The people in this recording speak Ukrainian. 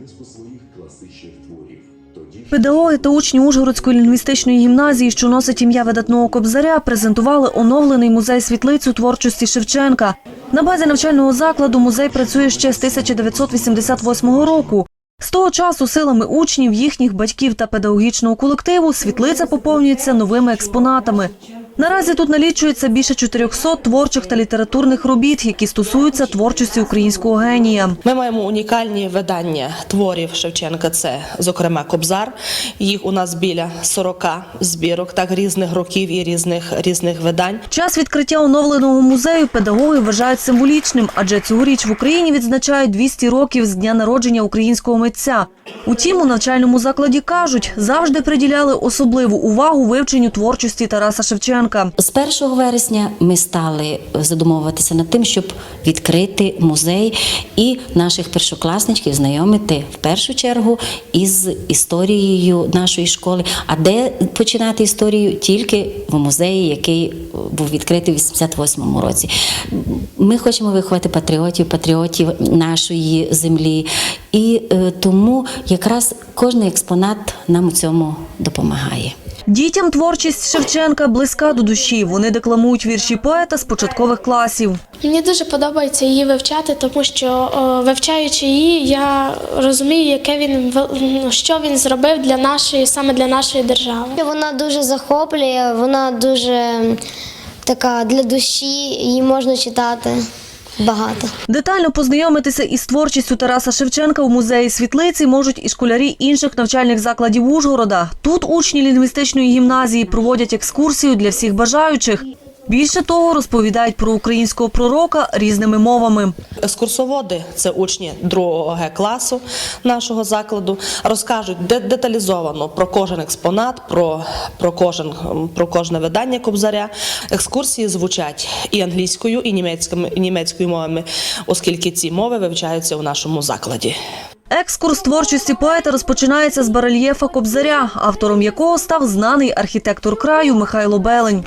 низку своїх класичних творів. Педагоги та учні Ужгородської лінгвістичної гімназії, що носить ім'я видатного кобзаря, презентували оновлений музей світлицю творчості Шевченка. На базі навчального закладу музей працює ще з 1988 року. З того часу силами учнів, їхніх батьків та педагогічного колективу світлиця поповнюється новими експонатами. Наразі тут налічується більше 400 творчих та літературних робіт, які стосуються творчості українського генія. Ми маємо унікальні видання творів Шевченка. Це, зокрема, Кобзар. Їх у нас біля 40 збірок, так різних років і різних різних видань. Час відкриття оновленого музею педагоги вважають символічним, адже цьогоріч в Україні відзначають 200 років з дня народження українського митця. Утім, у навчальному закладі кажуть, завжди приділяли особливу увагу вивченню творчості Тараса Шевченка. З 1 вересня ми стали задумовуватися над тим, щоб відкрити музей і наших першокласничків знайомити в першу чергу із історією нашої школи. А де починати історію? Тільки в музеї, який був відкритий в 88-му році. Ми хочемо виховати патріотів, патріотів нашої землі, і е, тому якраз кожний експонат нам у цьому допомагає. Дітям творчість Шевченка близька до душі. Вони декламують вірші поета з початкових класів. Мені дуже подобається її вивчати, тому що вивчаючи її, я розумію, яке він ну, що він зробив для нашої, саме для нашої держави. Вона дуже захоплює, вона дуже така для душі, її можна читати багато. Детально познайомитися із творчістю Тараса Шевченка у музеї світлиці можуть і школярі інших навчальних закладів Ужгорода. Тут учні лінгвістичної гімназії проводять екскурсію для всіх бажаючих. Більше того, розповідають про українського пророка різними мовами. Екскурсоводи, це учні 2 Г класу нашого закладу, розкажуть де- деталізовано про кожен експонат, про, про, кожен, про кожне видання кобзаря. Екскурсії звучать і англійською, і німецькою, і німецькою мовами, оскільки ці мови вивчаються у нашому закладі. Екскурс творчості поета розпочинається з барельєфа Кобзаря, автором якого став знаний архітектор краю Михайло Белень.